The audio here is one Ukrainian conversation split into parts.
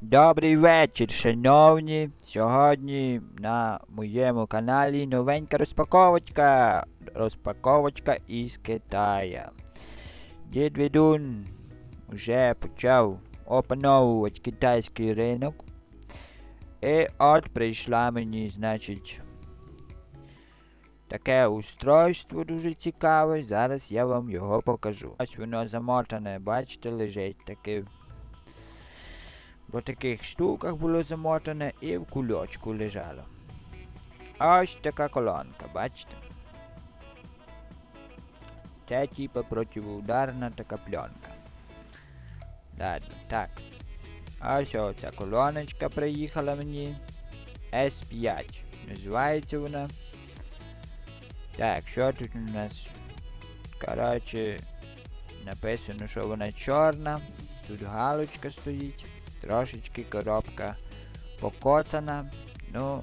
Добрий вечір, шановні. Сьогодні на моєму каналі новенька розпаковочка. Розпаковочка із Китая. Дід Відун вже почав опановувати китайський ринок. І от прийшла мені, значить, таке устройство дуже цікаве. Зараз я вам його покажу. Ось воно замотане, бачите, лежить таке по таких штуках було замотане і в кульочку лежало. Ось така колонка, бачите? Це типа противоударна така пленка. Ладно, так. Ось оця колоночка приїхала мені. S5. Називається вона. Так, що тут у нас? Коротше, написано, що вона чорна. Тут галочка стоїть. Трошечки коробка покоцана. Ну,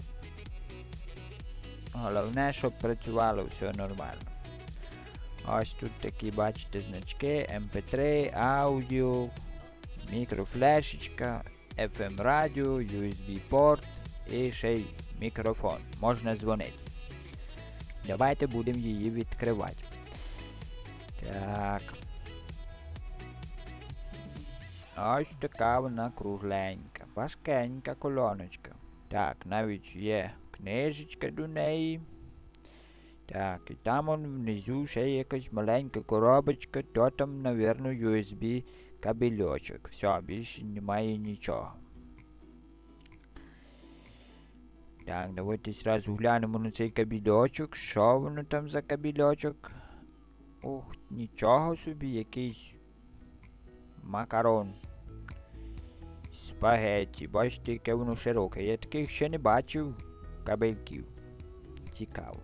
головне, щоб працювало все нормально. Ось тут такі, бачите, значки, MP3, аудіо, мікрофлешечка, FM радіо, USB порт і ще й мікрофон. Можна дзвонити. Давайте будемо її відкривати. Так. Ось така вона кругленька, важкенька колоночка. Так, навіть є книжечка до неї. Так, і там он внизу ще якась маленька коробочка, то там, навірно, USB кабельочок. Все, більше немає нічого. Так, давайте зразу глянемо на цей кабельочок. Що воно там за кабельочок? Ух, нічого собі, якийсь макарон. Спагетті. Бачите, яке воно широке. Я таких ще не бачив кабельків. Цікаво.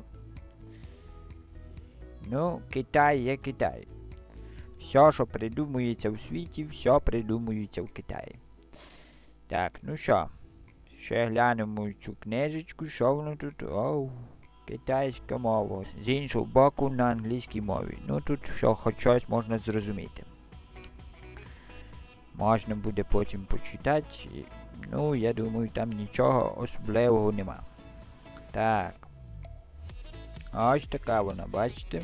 Ну, Китай є Китай. Все, що придумується в світі, все придумується в Китаї. Так, ну що? Ще глянемо цю книжечку, що воно тут. Оу, китайська мова. З іншого боку на англійській мові. Ну тут що хоч щось можна зрозуміти. Можна буде потім почитати. Ну, я думаю, там нічого особливого нема. Так. Ось така вона, бачите?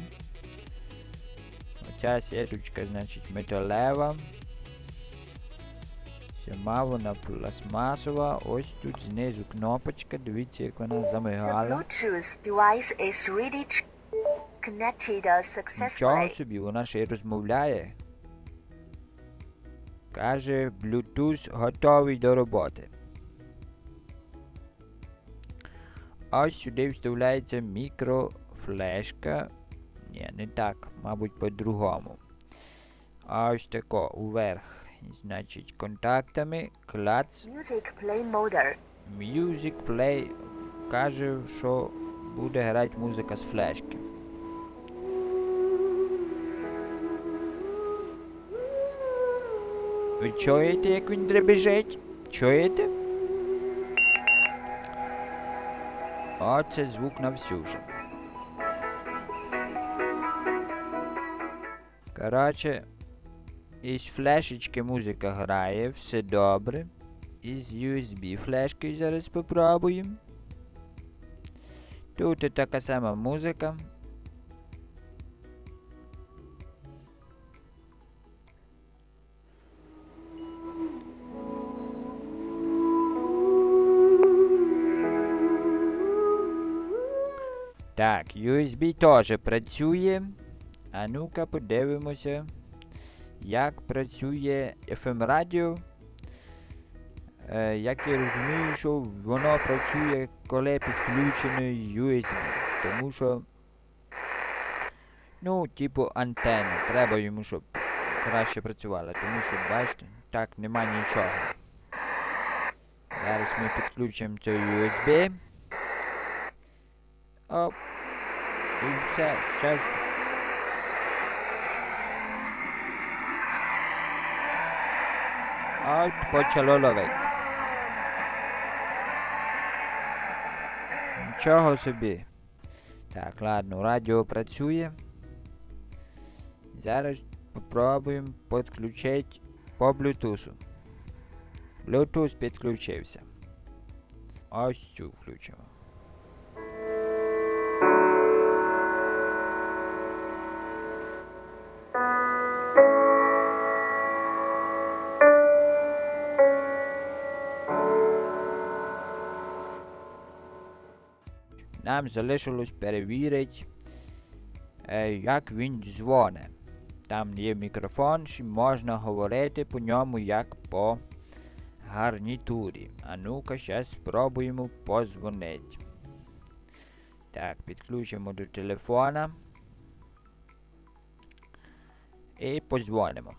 Оця сіточка, значить, металева. Сама вона пластмасова. Ось тут знизу кнопочка. Дивіться, як вона замигала. Uh, Нічого собі, вона ще й розмовляє. Каже, Bluetooth готовий до роботи. Ось сюди вставляється мікрофлешка. Ні, не так, мабуть, по-другому. Ось тако, уверх. Значить, контактами, клац, Music play mode. Music Play каже, що буде грати музика з флешки. Ви чуєте, як він дребежить? Чуєте? Оце звук на всю вже. Коротше, із флешечки музика грає, все добре. Із USB флешки зараз попробуємо. Тут така сама музика. Так, USB теж працює. А ну-ка подивимося, як працює FM радіо. Е, як я розумію, що воно працює, коли підключений USB. Тому що. Ну, типу антенна. Треба йому, щоб краще працювала. Тому що, бачите, так нема нічого. Зараз ми підключимо цей USB. Оп. І все, щас. От почало ловити. Нічого собі. Так, ладно, радіо працює. Зараз попробуємо підключити по Bluetooth. Bluetooth підключився. Ось цю включимо. Нам залишилось перевірити, е, як він дзвонить. Там є мікрофон, що можна говорити по ньому як по гарнітурі. А ну-ка, зараз спробуємо позвонити. Так, підключимо до телефона. І позвонимо.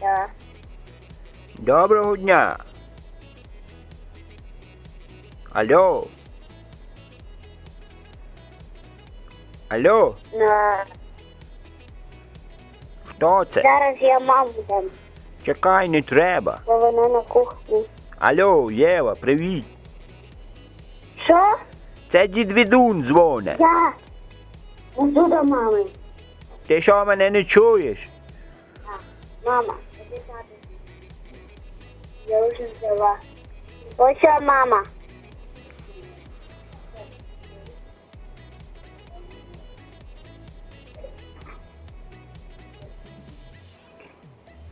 Да. Доброго дня. Алло. Алло, На... хто це? Зараз я маму дам, Чекай, не треба. бо вона на кухні. Алло, Єва, привіт. Що? Це дід Відун дзвоне. Я. Іду до мами. Ти що мене не чуєш? Мама. Я вже взяла. Ось мама.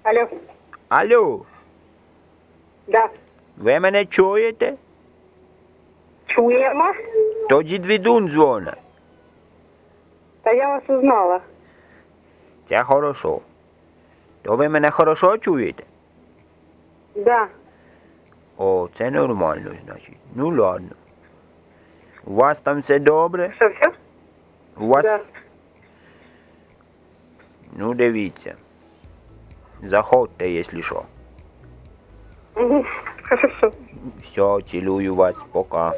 Алло. Алло, Да. ви мене чуєте? Чуємо? То дід Відун дзвоне. Та я вас узнала. Це хорошо. То ви мене хорошо чуєте? Да. О, це нормально, значить. Ну ладно. У вас там все добре? Що, все? У вас Да. Ну, дивіться. Заходьте, якщо що. Угу. Хорошо. Все, цілую вас, пока.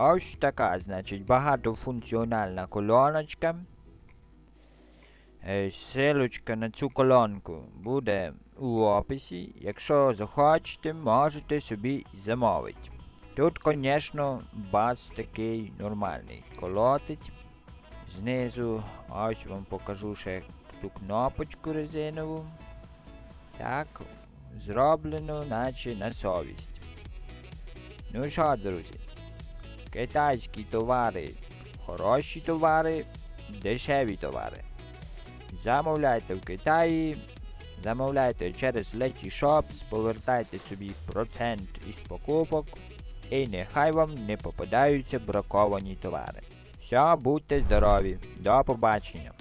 Ось така, значить, багатофункціональна колоночка. Е, Силочка на цю колонку буде у описі. Якщо захочете, можете собі замовити. Тут, звісно, бас такий нормальний. Колотить. Знизу ось вам покажу ще ту кнопочку резинову. Так, зроблено, наче на совість. Ну що, друзі, китайські товари, хороші товари, дешеві товари. Замовляйте в Китаї, замовляйте через Letty Shops, повертайте собі процент із покупок і нехай вам не попадаються браковані товари. Все, будьте здорові, до побачення.